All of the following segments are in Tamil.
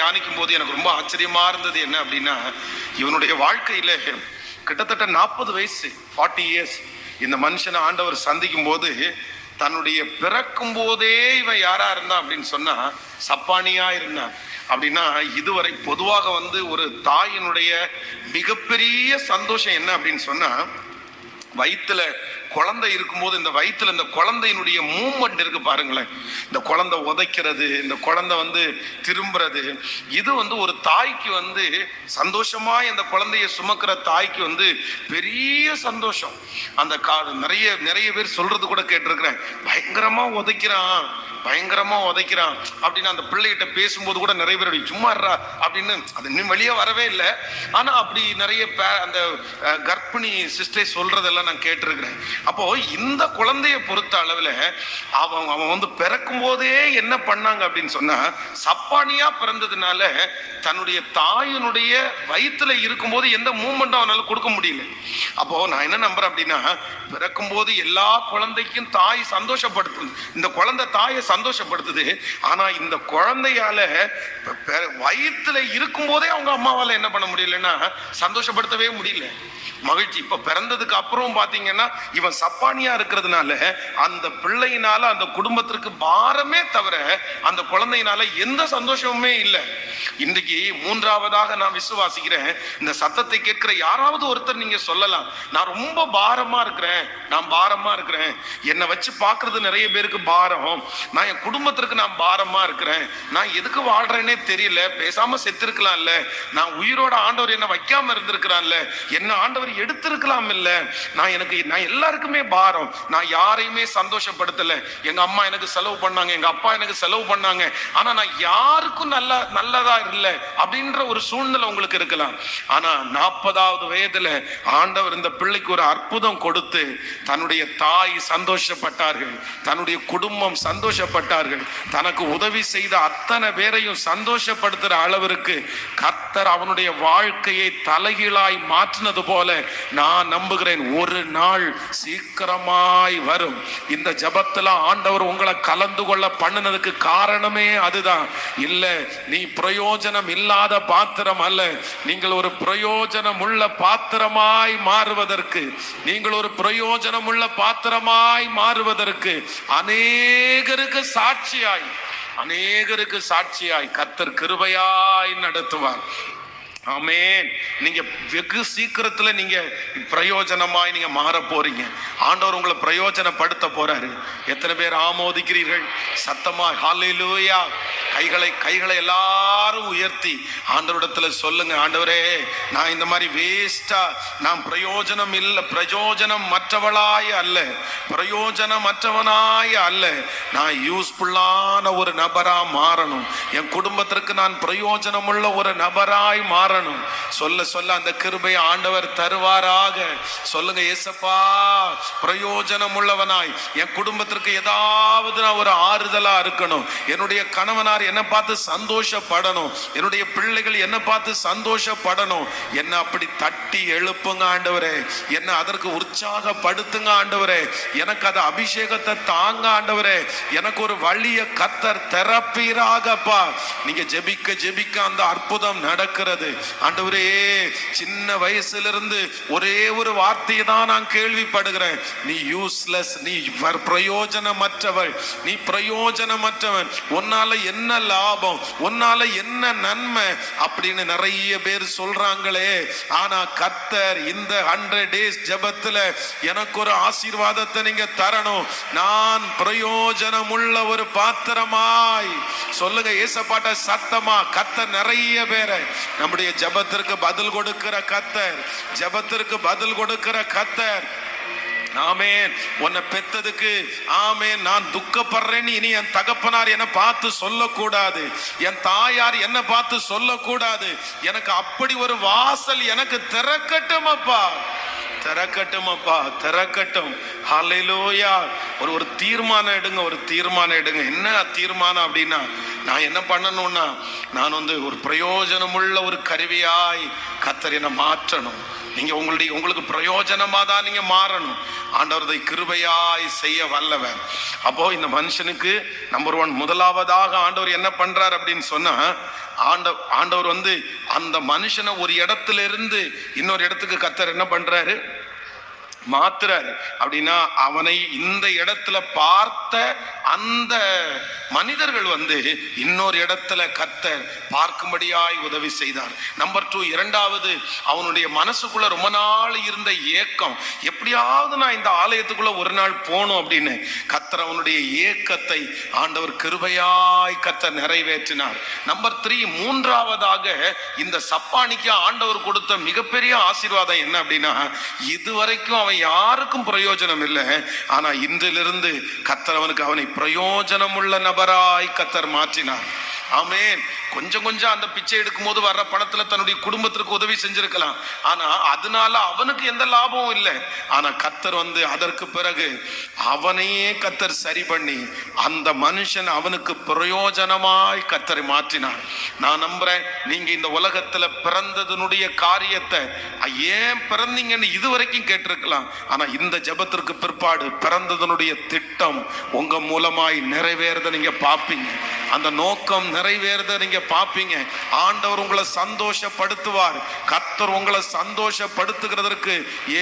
தியானிக்கும் போது எனக்கு ரொம்ப ஆச்சரியமா இருந்தது என்ன அப்படின்னா இவனுடைய வாழ்க்கையில கிட்டத்தட்ட நாற்பது வயசு ஃபார்ட்டி இயர்ஸ் இந்த மனுஷனை ஆண்டவர் சந்திக்கும் போது தன்னுடைய பிறக்கும் போதே இவன் யாரா இருந்தான் அப்படின்னு சொன்னா சப்பானியா இருந்தான். அப்படின்னா இதுவரை பொதுவாக வந்து ஒரு தாயினுடைய மிகப்பெரிய சந்தோஷம் என்ன அப்படின்னு சொன்னா வயிற்றுல குழந்தை இருக்கும்போது இந்த வயிற்றுல இந்த குழந்தையினுடைய மூமெண்ட் இருக்கு பாருங்களேன். இந்த குழந்தை உதைக்கிறது இந்த குழந்தை வந்து திரும்புறது. இது வந்து ஒரு தாய்க்கு வந்து சந்தோஷமா இந்த குழந்தைய சுமக்கிற தாய்க்கு வந்து பெரிய சந்தோஷம். அந்த கா நிறைய நிறைய பேர் சொல்றது கூட கேட்டிருக்கிறேன். பயங்கரமா உதைக்கிறான் பயங்கரமா உதைக்கிறான் அப்படின்னு அந்த பிள்ளைகிட்ட பேசும்போது கூட நிறைய பேர் அப்படி சும்மா இருடா அப்படின்னு அது இன்னும் வெளியே வரவே இல்லை. ஆனா அப்படி நிறைய பே- அந்த கர்ப்பிணி சிஸ்டரை சொல்றதெல்லாம் நான் கேட்டிருக்கிறேன். அப்போ இந்த குழந்தைய பொறுத்த அளவுல அவன் அவன் வந்து பிறக்கும் போதே என்ன பண்ணாங்க அப்படின்னு சொன்னா சப்பானியா பிறந்ததுனால தன்னுடைய தாயினுடைய வயிற்றுல இருக்கும்போது எந்த மூமெண்ட்டும் அவனால கொடுக்க முடியல. அப்போ நான் என்ன நம்புறேன் அப்படின்னா பிறக்கும் போது எல்லா குழந்தைக்கும் தாய் சந்தோஷப்படுத்துது இந்த குழந்தை தாயை சந்தோஷப்படுத்துது. ஆனா இந்த குழந்தையால வயிற்றுல இருக்கும் போதே அவங்க அம்மாவால என்ன பண்ண முடியலன்னா சந்தோஷப்படுத்தவே முடியல. மகிழ்ச்சி. இப்ப பிறந்ததுக்கு அப்புறம் பாத்தீங்கன்னா இவன் சப்பானியா இருக்கிறதுனால அந்த பிள்ளையினால அந்த குடும்பத்திற்கு பாரமே தவிர அந்த குழந்தையினால எந்த சந்தோஷமுமே இல்லை. இன்றைக்கு மூன்றாவதாக நான் விசுவாசிக்கிறேன். இந்த சத்தத்தை கேட்கிற யாராவது ஒருத்தர் நீங்க சொல்லலாம். நான் ரொம்ப பாரமா இருக்கிறேன். நான் பாரமா இருக்கிறேன். என்னை வச்சு பார்க்கறது நிறைய பேருக்கு பாரம். நான் என் குடும்பத்திற்கு நான் பாரமா இருக்கிறேன். நான் எதுக்கு வாழ்றேனே தெரியல. பேசாம செத்திருக்கலாம்ல. நான் உயிரோட ஆண்டவர் என்ன வைக்காம இருந்திருக்கிறான்ல. என்ன ஆண்டவர் எடுத்திருக்கலாம் இல்ல. நான் எனக்கு நான் எல்லாருக்கும் பாரம். நான் யாரையுமே சந்தோஷப்படுத்தல. எங்க அம்மா எனக்கு செலவு பண்ணாங்க எங்க அப்பா எனக்கு செலவு பண்ணாங்க. ஆனா நான் யாருக்கும் நல்ல நல்லதா இல்லை அப்படின்ற ஒரு சூழ்நிலை உங்களுக்கு இருக்கலாம். ஆனா நாற்பதாவது வயதுல ஆண்டவர் இந்த பிள்ளைக்கு ஒரு அற்புதம் கொடுத்து தன்னுடைய தாய் சந்தோஷப்பட்டார்கள். தன்னுடைய குடும்பம் சந்தோஷப்பட்டார்கள். தனக்கு உதவி செய்த அத்தனை பேரையும் சந்தோஷப்படுத்துற அளவிற்கு கர்த்தர் அவனுடைய வாழ்க்கையை தலைகீழாய் மாற்றினது போல நான் நம்புகிறேன். ஒரு நாள் சீக்கிரமாய் வரும். இந்த ஜபத்துல ஆண்டவர் உங்களை கலந்து கொள்ள பண்ணினதுக்கு காரணமே அதுதான். இல்ல நீ பிரயோஜனம் இல்லாத பாத்திரம் அல்ல. நீங்கள் ஒரு பிரயோஜனம் உள்ள பாத்திரமாய் மாறுவதற்கு நீங்கள் ஒரு பிரயோஜனம் உள்ள பாத்திரமாய் மாறுவதற்கு அநேகருக்கு சாட்சியாய் அநேகருக்கு சாட்சியாய் கத்தர் கிருபையாய் நடத்துவார். ஆமென். நீங்க வெகு சீக்கிரத்துல நீங்க பிரயோஜனமாய் நீங்க மாற போறீங்க. ஆண்டவர் உங்களை பிரயோஜனப்படுத்த போறாரு. எத்தனை பேர் ஆமோதிக்கிறீர்கள்? சத்தமா ஹாலையிலூயா கைகளை கைகளை எல்லாரும் உயர்த்தி ஆண்டவரிடத்துல சொல்லுங்க ஆண்டவரே நான் இந்த மாதிரி வேஸ்டா நான் பிரயோஜனம் இல்லை பிரயோஜனம் மற்றவளாய் அல்ல பிரயோஜனம் மற்றவனாய் அல்ல. நான் யூஸ்ஃபுல்லான ஒரு நபரா மாறணும். என் குடும்பத்திற்கு நான் பிரயோஜனமுள்ள ஒரு நபராய் மாறணும் சொல்ல சொல்ல அந்த கிருபை ஆண்டவர் தருவாராக. சொல்லுங்க ஏசப்பா பிரயோஜனம் உள்ளவனாய் என் குடும்பத்திற்கு ஏதாவது நான் ஒரு ஆறுதலா இருக்கணும். என்னுடைய கணவனார் என்ன பார்த்து சந்தோஷப்படணும். என்னுடைய பிள்ளைகள் என்ன பார்த்து சந்தோஷப்படணும். என்ன அப்படி தட்டி எழுப்புங்க ஆண்டவரே. என்ன அதற்கு உற்சாகப்படுத்துங்க ஆண்டவரே. எனக்கு அது அபிஷேகத்தை தாங்க ஆண்டவரே. எனக்கு ஒரு வழிய கத்தர் தெரப்பீராகப்பா நீங்க ஜெபிக்க ஜெபிக்க அந்த அற்புதம் நடக்கிறது. ஆண்டவரே சின்ன வயசுல இருந்து ஒரே ஒரு வார்த்தையை தான் நான் கேள்விப்படுகிறேன். நீ யூஸ்லெஸ் நீ பிரயோஜனமற்றவள். நீ பிரயோஜனமற்றவன். உன்னால என்ன லாபம்? உன்னால என்ன நன்மை? அப்படின்னு நிறைய பேர் சொல்றாங்களே. ஆனா கர்த்தர் இந்த ஹண்ட்ரட் டேஸ் ஜெபத்துல எனக்கு ஒரு ஆசீர்வாதத்தை நீங்க தரணும். நான் பிரயோஜனமுள்ள ஒரு பாத்திரமாய். சொல்லுங்க ஏசப்பாட்ட சத்தமா கத்த நிறைய பேரை. நம்முடைய ஜெபத்திற்கு பதில் கொடுக்கிற கத்தர் ஜபத்திற்கு பதில் கொடுக்கிற கத்தர். ஆமேன். உன்னை பெத்ததுக்கு ஆமேன். நான் துக்கப்படுறேன்னு இனி என் தகப்பனார் என்னை பார்த்து சொல்லக்கூடாது. என் தாயார் என்னை பார்த்து சொல்லக்கூடாது. எனக்கு அப்படி ஒரு வாசல் எனக்கு திறக்கட்டும் அப்பா. திறக்கட்டும் அப்பா திறக்கட்டும். ஹலையிலோயா ஒரு ஒரு தீர்மானம் எடுங்க ஒரு தீர்மானம் எடுங்க. என்ன தீர்மானம் அப்படின்னா நான் என்ன பண்ணணும்னா நான் வந்து ஒரு பிரயோஜனமுள்ள ஒரு கருவியாய் கத்தரினை மாற்றணும். நீங்கள் உங்களுடைய உங்களுக்கு பிரயோஜனமாக தான் நீங்கள் மாறணும். ஆண்டவரதை கிருபையாய் செய்ய வல்லவர். அப்போது இந்த மனுஷனுக்கு நம்பர் ஒன் முதலாவதாக ஆண்டவர் என்ன பண்ணுறார் அப்படின்னு சொன்னால் ஆண்ட ஆண்டவர் வந்து அந்த மனுஷனை ஒரு இடத்துல இருந்து இன்னொரு இடத்துக்கு கத்தர் என்ன பண்றாரு? மாத்துறாரு. அப்படின்னா அவனை இந்த இடத்துல பார்த்த அந்த மனிதர்கள் வந்து இன்னொரு இடத்துல கத்தர் பார்க்கும்படியாய் உதவி செய்தார். நம்பர் டூ இரண்டாவது அவனுடைய மனசுக்குள்ள ரொம்ப நாள் இருந்த ஏக்கம் எப்படியாவது நான் இந்த ஆலயத்துக்குள்ள ஒரு நாள் போகணும் அப்படின்னு கத்தர் அவனுடைய ஏக்கத்தை ஆண்டவர் கிருபையாய் கத்தர் நிறைவேற்றினார். நம்பர் த்ரீ மூன்றாவதாக இந்த சப்பானிக்கு ஆண்டவர் கொடுத்த மிகப்பெரிய ஆசீர்வாதம் என்ன அப்படின்னா இதுவரைக்கும் அவன் யாருக்கும் பிரயோஜனம் இல்லை. ஆனா இன்றிலிருந்து கத்தர் அவனுக்கு அவனை பிரயோஜனம் உள்ள நபராய் கத்தர் மாற்றினார். ஆமேன். கொஞ்சம் கொஞ்சம் அந்த பிச்சை எடுக்கும் போது வர்ற பணத்துல தன்னுடைய குடும்பத்திற்கு உதவி செஞ்சிருக்கலாம். ஆனா அதனால அவனுக்கு எந்த லாபமும் இல்லை. ஆனா கத்தர் வந்து அதற்கு பிறகு அவனையே கத்தர் சரி பண்ணி அந்த மனுஷன் அவனுக்கு பிரயோஜனமாய் கத்தரை மாற்றினார் நான் நம்புறேன் நீங்க இந்த உலகத்துல பிறந்ததனுடைய காரியத்தை ஏன் பிறந்தீங்கன்னு இதுவரைக்கும் கேட்டிருக்கலாம். ஆனா இந்த ஜெபத்திற்கு பிற்பாடு பிறந்ததனுடைய திட்டம் உங்க மூலமாய் நிறைவேறத நீங்க பார்ப்பீங்க. அந்த நோக்கம் நிறைவேறத நீங்க பார்ப்பீங்க ஆண்டவர் உங்களை சந்தோஷப்படுத்துவார். கத்தர் உங்களை சந்தோஷப்படுத்துகிறதற்கு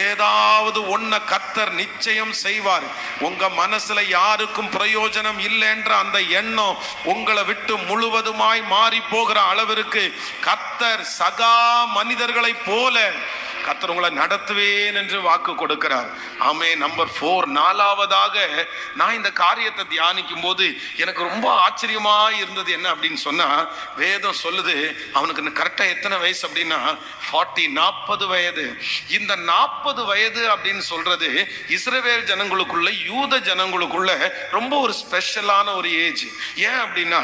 ஏதாவது ஒன்ன கத்தர் நிச்சயம் செய்வார். உங்க மனசுல யாருக்கும் பிரயோஜனம் இல்லைன்ற அந்த எண்ணம் உங்களை விட்டு முழுவதுமாய் மாறி போகிற அளவிற்கு கத்தர் சகா மனிதர்களைப் போல கத்தர் உங்களை நடத்துவேன் என்று வாக்கு கொடுக்கிறார். ஆமே நம்பர் ஃபோர் நாலாவதாக நான் இந்த காரியத்தை தியானிக்கும் போது எனக்கு ரொம்ப ஆச்சரியமா இருந்தது என்ன அப்படின்னு சொன்னா வேதம் சொல்லுது அவனுக்கு கரெக்டா எத்தனை வயசு அப்படின்னா ஃபார்ட்டி நாற்பது வயது. இந்த நாற்பது வயது அப்படின்னு சொல்றது இஸ்ரேல் ஜனங்களுக்குள்ள யூத ஜனங்களுக்குள்ள ரொம்ப ஒரு ஸ்பெஷலான ஒரு ஏஜ் ஏன் அப்படின்னா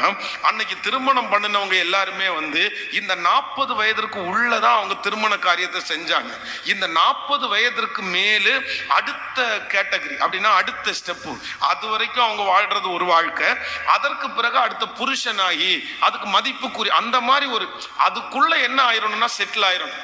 அன்னைக்கு திருமணம் பண்ணினவங்க எல்லாருமே வந்து இந்த நாற்பது வயதிற்கு உள்ளதான் அவங்க திருமண காரியத்தை செஞ்சாங்க. இந்த நாற்பது வயதிற்கு மேலு அடுத்த கேட்டகரி அப்படின்னா அடுத்த ஸ்டெப்பு அது வரைக்கும் அவங்க வாழ்றது ஒரு வாழ்க்கை. அதற்கு பிறகு அடுத்த புருஷனாகி அதுக்கு மதிப்புக்குரிய அந்த மாதிரி ஒரு அதுக்குள்ள என்ன ஆயிரணும்னா செட்டில் ஆயிரணும்.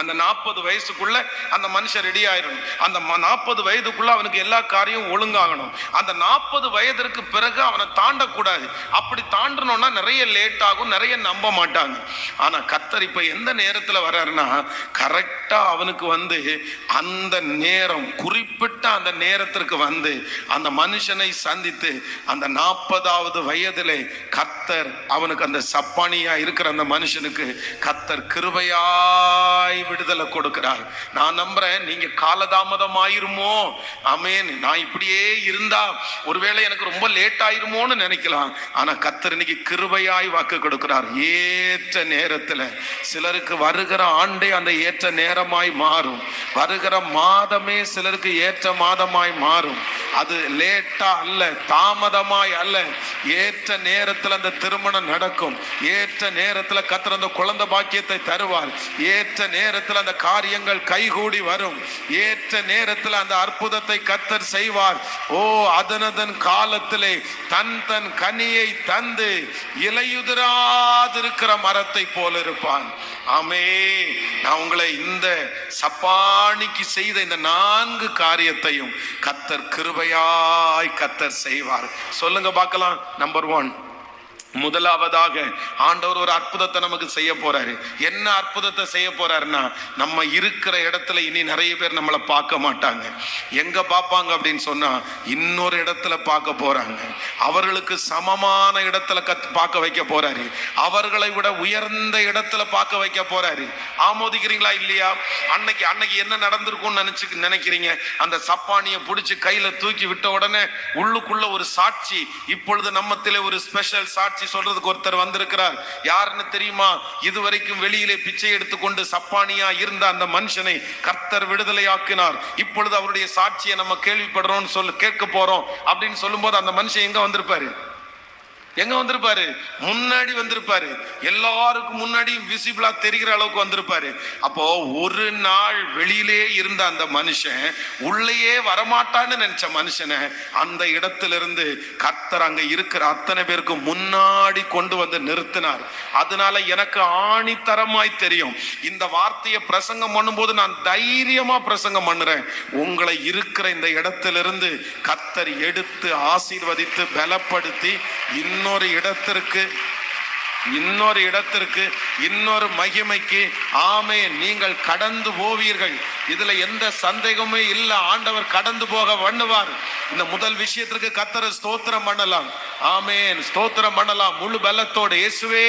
அந்த நாற்பது வயசுக்குள்ள அந்த மனுஷன் ரெடி ஆயிடணும் அந்த நாற்பது வயதுக்குள்ள அவனுக்கு எல்லா காரியம் ஒழுங்காகணும். அந்த நாற்பது வயதிற்கு பிறகு அவனை தாண்டக்கூடாது. அப்படி தாண்டணும்னா நிறைய லேட் ஆகும் நிறைய நம்ப மாட்டாங்க. ஆனா கத்தர் இப்ப எந்த நேரத்துல வர்றாருன்னா கரெக்டா அவனுக்கு வந்து அந்த நேரம் குறிப்பிட்ட அந்த நேரத்திற்கு வந்து அந்த மனுஷனை சந்தித்து அந்த நாற்பதாவது வயதிலே கத்தர் அவனுக்கு அந்த சப்பானியா இருக்கிற அந்த மனுஷனுக்கு கத்தர் கிருபையாய் விடுதலை கொடுக்கிறார். நான் நம்புறேன் நீங்க காலதாமதம் ஆயிருமோ அமேன் நான் இப்படியே இருந்தா ஒருவேளை எனக்கு ரொம்ப லேட் ஆயிருமோன்னு நினைக்கலாம். ஆனா கத்தர் இன்னைக்கு கிருபையாய் வாக்கு கொடுக்கிறார். ஏற்ற நேரத்துல சிலருக்கு வருகிற ஆண்டே அந்த ஏற்ற நேரமாய் மாறும். வருகிற மாதமே சிலருக்கு ஏற்ற மாதமாய் மாறும். அது லேட்டா அல்ல தாமதமாய் அல்ல. ஏற்ற நேரத்தில் அந்த திருமணம் நடக்கும். ஏற்ற நேரத்தில் கத்தர் அந்த குழந்தை பாக்கியத்தை தருவார். ஏற்ற நேரத்தில் அந்த காரியங்கள் கைகூடி வரும். ஏற்ற நேரத்தில் அந்த அற்புதத்தை கத்தர் செய்வார். ஓ அதனதன் காலத்திலே தன் தன் கனியை தந்து இலையுதிராதிருக்கிற மரத்தை போல இருப்பான். ஆமே நான் உங்களை இந்த சப்பானிக்கு செய்த இந்த நான்கு காரியத்தையும் கத்தர் கிருபையாய் கத்தர் செய்வார். சொல்லுங்க பார்க்கலாம். நம்பர் ஒன் முதலாவதாக ஆண்டவர் ஒரு அற்புதத்தை நமக்கு செய்ய போறாரு. என்ன அற்புதத்தை செய்ய போறாருன்னா நம்ம இருக்கிற இடத்துல இனி நிறைய பேர் நம்மளை பார்க்க மாட்டாங்க. எங்க பார்ப்பாங்க அப்படின்னு சொன்னா இன்னொரு இடத்துல பார்க்க போறாங்க. அவர்களுக்கு சமமான இடத்துல கத் பார்க்க வைக்க போறாரு. அவர்களை விட உயர்ந்த இடத்துல பார்க்க வைக்க போறாரு. ஆமோதிக்கிறீங்களா இல்லையா? அன்னைக்கு அன்னைக்கு என்ன நடந்திருக்கும்னு நினைச்சு நினைக்கிறீங்க? அந்த சப்பானியை பிடிச்சி கையில தூக்கி விட்ட உடனே உள்ளுக்குள்ள ஒரு சாட்சி இப்பொழுது நம்மத்திலே ஒரு ஸ்பெஷல் சாட்சி சொல்றதுக்கு ஒருத்தர் வந்திருக்கிறார். யாருன்னு தெரியுமா? இதுவரைக்கும் வெளியிலே பிச்சை எடுத்துக்கொண்டு சப்பானியா இருந்த அந்த மனுஷனை கர்த்தர் விடுதலையாக்கினார். இப்பொழுது அவருடைய சாட்சியை நம்ம கேள்விப்படுறோம்னு சொல்லு கேட்க போறோம் அப்படின்னு சொல்லும்போது அந்த மனுஷன் எங்க வந்திருப்பாரு? எங்க வந்திருப்பாரு? முன்னாடி வந்திருப்பாரு. எல்லாருக்கும் முன்னாடியும் விசிபிளா தெரிகிற அளவுக்கு வந்திருப்பாரு. அப்போ ஒரு நாள் வெளியிலே இருந்த அந்த மனுஷன் உள்ளேயே வரமாட்டான்னு நினைச்ச மனுஷனை அந்த இடத்திலிருந்து கர்த்தர் அங்க இருக்கிற அத்தனை பேருக்கு முன்னாடி கொண்டு வந்து நிறுத்தினார். அதனால எனக்கு ஆணித்தரமாய் தெரியும். இந்த வார்த்தையை பிரசங்கம் பண்ணும்போது நான் தைரியமா பிரசங்கம் பண்ணுறேன். உங்களை இருக்கிற இந்த இடத்திலிருந்து கர்த்தர் எடுத்து ஆசீர்வதித்து பலப்படுத்தி இன்னொரு இடத்திற்கு இன்னொரு இடத்திற்கு இன்னொரு மகிமைக்கு ஆமே நீங்கள் கடந்து போவீர்கள். இதுல எந்த சந்தேகமே இல்லை. ஆண்டவர் கடந்து போக பண்ணுவார். இந்த முதல் விஷயத்திற்கு கத்தர ஸ்தோத்திரம் பண்ணலாம். ஆமேன். ஸ்தோத்திரம் பண்ணலாம். முழு பலத்தோடு இயேசுவே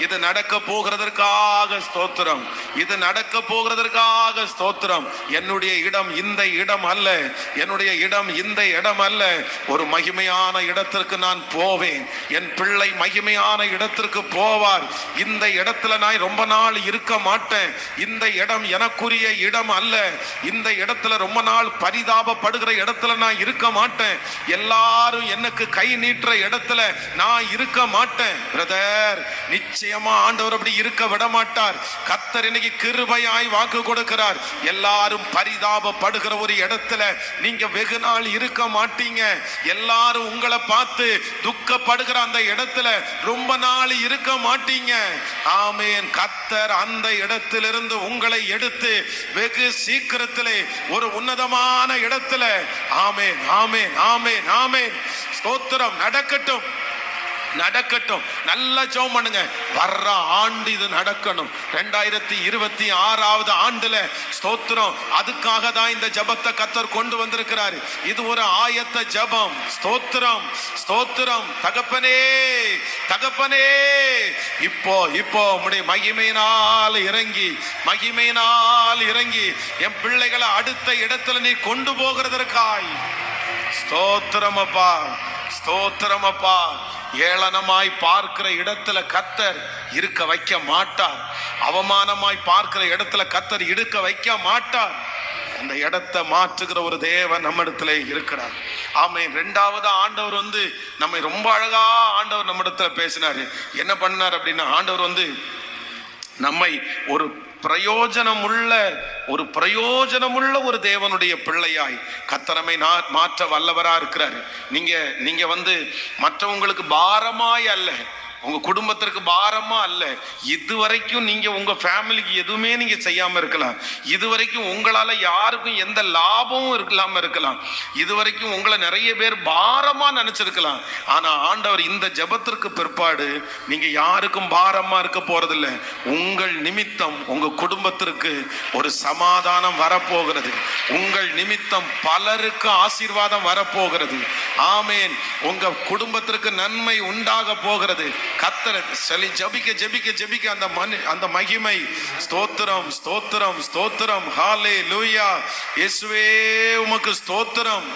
இது நடக்க போகிறதற்காக ஸ்தோத்திரம். இது நடக்க போகிறதற்காக ஸ்தோத்திரம். என்னுடைய இடம் இந்த இடம் அல்ல. என்னுடைய இடம் இந்த இடம் அல்ல. ஒரு மகிமையான இடத்திற்கு நான் போவேன். என் பிள்ளை மகிமையான இடத்திற்கு போவார். இந்த இடத்துல நான் ரொம்ப நாள் இருக்க மாட்டேன். இந்த இடம் எனக்குரிய இடம் அல்ல. இந்த இடத்துல ரொம்ப நாள் பரிதாபப்படுகிற இடத்துல நான் இருக்க மாட்டேன். எல்லாரும் எனக்கு கை நீட்டுற இடத்துல நான் இருக்க மாட்டேன். பிரதர் நிச்சயமா ஆண்டவர் அப்படி இருக்க விட மாட்டார். கத்தர் இன்னைக்கு கிருபையாய் வாக்கு கொடுக்கிறார். எல்லாரும் பரிதாபப்படுகிற ஒரு இடத்துல நீங்க வெகு நாள் இருக்க மாட்டீங்க. எல்லாரும் உங்களை பார்த்து துக்கப்படுகிற அந்த இடத்துல ரொம்ப நாள் இருக்க மாட்டீங்க. ஆமேன். கத்தர் அந்த இடத்திலிருந்து உங்களை எடுத்து வெகு சீக்கிரத்திலே ஒரு உன்னதமான இடத்துல. ஆமேன் ஆமேன் ஆமேன் ஆமேன். ஸ்தோத்திரம் நடக்கட்டும். நடக்கட்டும். நல்ல ஜெபம் பண்ணுங்க. வர்ற ஆண்டு இது நடக்கணும். ரெண்டாயிரத்தி இருபத்தி ஆறாவது ஆண்டுல ஸ்தோத்திரம். அதுக்காக தான் இந்த ஜெபத்தை கத்தர் கொண்டு வந்திருக்கிறாரு. இது ஒரு ஆயத்த ஜெபம். ஸ்தோத்திரம். ஸ்தோத்திரம். தகப்பனே தகப்பனே. இப்போ இப்போ உடைய மகிமையினால் இறங்கி மகிமையினால் இறங்கி என் பிள்ளைகளை அடுத்த இடத்துல நீ கொண்டு போகிறதற்காய். ஸ்தோத்திரம் அப்பா. ஸ்தோத்திரம் அப்பா. ஏளனமாய் பார்க்கிற இடத்துல கத்தர் இருக்க வைக்க மாட்டார். அவமானமாய் பார்க்கிற இடத்துல கத்தர் இருக்க வைக்க மாட்டார். அந்த இடத்தை மாற்றுகிற ஒரு தேவன் நம்ம இடத்துல இருக்கிறார். ஆமை ரெண்டாவது ஆண்டவர் வந்து நம்மை ரொம்ப அழகா ஆண்டவர் நம்ம இடத்துல பேசினாரு. என்ன பண்ணார் அப்படின்னா ஆண்டவர் வந்து நம்மை ஒரு பிரயோஜனமுள்ள ஒரு பிரயோஜனமுள்ள ஒரு தேவனுடைய பிள்ளையாய் கத்தனமை நா- மாற்ற வல்லவரா இருக்கிறாரு. நீங்க நீங்க வந்து மற்றவங்களுக்கு பாரமாய் அல்ல. உங்க குடும்பத்திற்கு பாரமா அல்ல. இதுவரைக்கும் நீங்க உங்க ஃபேமிலிக்கு எதுவுமே நீங்க செய்யாம இருக்கலாம். இதுவரைக்கும் உங்களால யாருக்கும் எந்த லாபமும் இருக்கலாம இருக்கலாம். இதுவரைக்கும் உங்களை நிறைய பேர் பாரமா நினைச்சிருக்கலாம். ஆனா ஆண்டவர் இந்த ஜெபத்திற்கு பிற்பாடு நீங்க யாருக்கும் பாரமா இருக்க போறதில்ல. உங்கள் நிமித்தம் உங்க குடும்பத்திற்கு ஒரு சமாதானம் வரப்போகிறது. உங்கள் நிமித்தம் பலருக்கு ஆசீர்வாதம் வரப்போகிறது. ஆமேன். உங்க குடும்பத்திற்கு நன்மை உண்டாக போகிறது. கத்தரை சொல்லி ஜபிக்க ஜபிக்க ஜபிக்க அந்த மனு அந்த மகிமை. ஸ்தோத்திரம் ஸ்தோத்திரம் ஸ்தோத்திரம். ஹாலே லூயா இயேசுவே உமக்கு ஸ்தோத்திரம்.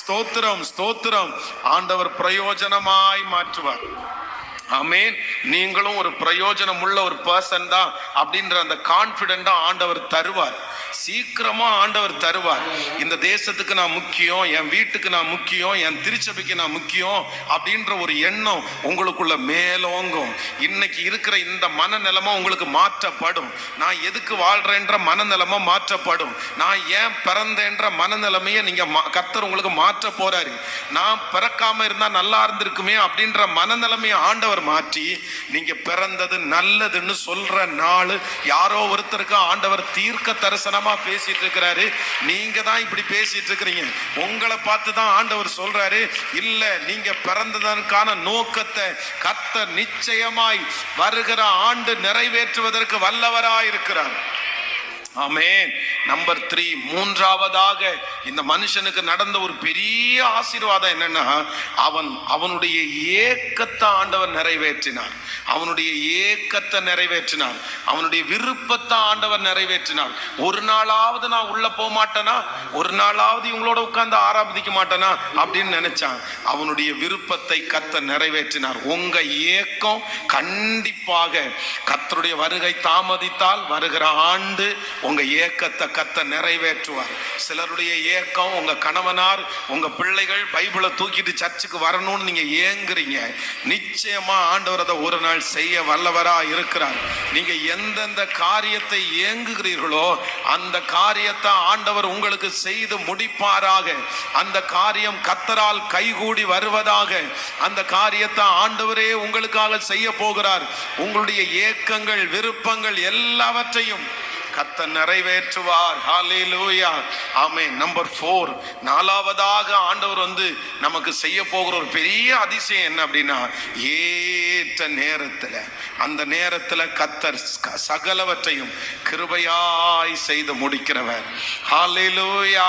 ஸ்தோத்திரம் ஸ்தோத்திரம். ஆண்டவர் பிரயோஜனமாய் மாற்றுவார். ஆமேன். நீங்களும் ஒரு பிரயோஜனம் உள்ள ஒரு பர்சன் தான் அப்படின்ற அந்த கான்பிடண்டா ஆண்டவர் தருவார். சீக்கிரமா ஆண்டவர் தருவார். இந்த தேசத்துக்கு நான் முக்கியம் என் வீட்டுக்கு நான் முக்கியம் என் திருச்சபைக்கு நான் முக்கியம் அப்படின்ற ஒரு எண்ணம் உங்களுக்குள்ள மேலோங்கும். இன்னைக்கு இருக்கிற இந்த மனநிலமா உங்களுக்கு மாற்றப்படும். நான் எதுக்கு வாழ்றேன்ற மனநிலமா மாற்றப்படும். நான் ஏன் பிறந்தேன்ற மனநிலைமையை நீங்க கத்தர் உங்களுக்கு மாற்ற போறாரு. நான் பிறக்காம இருந்தா நல்லா இருந்திருக்குமே அப்படின்ற மனநிலைமையை ஆண்டவர் மாற்றி நீங்க பிறந்தது நல்லதுன்னு சொல்ற நாள் யாரோ ஒருத்தருக்கு ஆண்டவர் தீர்க்க தரிசனமா பேசிட்டு இருக்கிறாரு. நீங்க தான் இப்படி பேசிட்டு இருக்கிறீங்க. உங்களை பார்த்து தான் ஆண்டவர் சொல்றாரு. இல்ல நீங்க பிறந்ததற்கான நோக்கத்தை கத்த நிச்சயமாய் வருகிற ஆண்டு நிறைவேற்றுவதற்கு வல்லவராயிருக்கிறார். இருக்கிறார் ஆமென். நம்பர் த்ரீ மூன்றாவதாக இந்த மனுஷனுக்கு நடந்த ஒரு பெரிய ஆசீர்வாதம் என்னன்னா அவன் அவனுடைய ஏக்கத்தை ஆண்டவர் நிறைவேற்றினார். அவனுடைய ஏக்க சித்தத்தை நிறைவேற்றினார் அவனுடைய விருப்பத்தை ஆண்டவர் நிறைவேற்றினார் ஒரு நாளாவது நான் உள்ள போக மாட்டேனா? ஒரு நாளாவது இவங்களோட உட்கார்ந்து ஆராதிக்க மாட்டேனா? அப்படின்னு நினைச்சான். அவனுடைய விருப்பத்தை கத்த நிறைவேற்றினார். உங்க ஏக்கம் கண்டிப்பாக கத்தருடைய வருகை தாமதித்தால் வருகிற ஆண்டு உங்க ஏக்கத்தை கத்த நிறைவேற்றுவார். சிலருடைய ஏக்கம் உங்க கணவனார் உங்க பிள்ளைகள் பைபிளை தூக்கிட்டு சர்ச்சுக்கு வரணும்னு நீங்க ஏங்குறீங்க. நிச்சயமா ஆண்டவர் அதை ஒரு நாள் செய்ய வல்லவரா இருக்கிறார் நீங்க எந்தெந்த காரியத்தை ஏங்குகிறீர்களோ அந்த காரியத்தை ஆண்டவர் உங்களுக்கு செய்து முடிப்பாராக. அந்த காரியம் கத்தரால் கைகூடி வருவதாக. அந்த காரியத்தை ஆண்டவரே உங்களுக்காக செய்ய போகிறார். உங்களுடைய ஏக்கங்கள் விருப்பங்கள் எல்லாவற்றையும் கத்த நிறைவேற்றுவார். ஹalleluya ஆமென் நம்பர் ஃபோர் நாலாவதாக ஆண்டவர் வந்து நமக்கு செய்ய போகிற ஒரு பெரிய அதிசயம் என்ன அப்படின்னா ஏற்ற நேரத்தில் அந்த நேரத்தில் கத்தர் சகலவற்றையும் கிருபையாய் செய்து முடிக்கிறவர். ஹாலிலூயா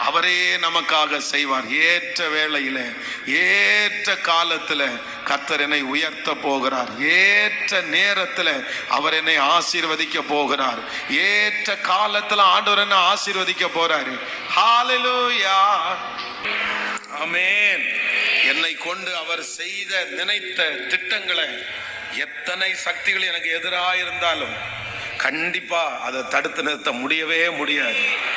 அவரே நமக்காக செய்வார். ஏற்ற வேளையில ஏற்ற காலத்துல கத்தர் என்னை உயர்த்த போகிறார். ஏற்ற நேரத்துல அவர் என்னை ஆசீர்வதிக்க போகிறார். ஏற்ற காலத்துல ஆண்டவர் என்ன ஆசீர்வதிக்க போறாரு. ஹalleluya அமேன் என்னை கொண்டு அவர் செய்த நினைத்த திட்டங்களை எத்தனை சக்திகள் எனக்கு எதிராக இருந்தாலும் கண்டிப்பா அதை தடுத்து நிறுத்த முடியவே முடியாது.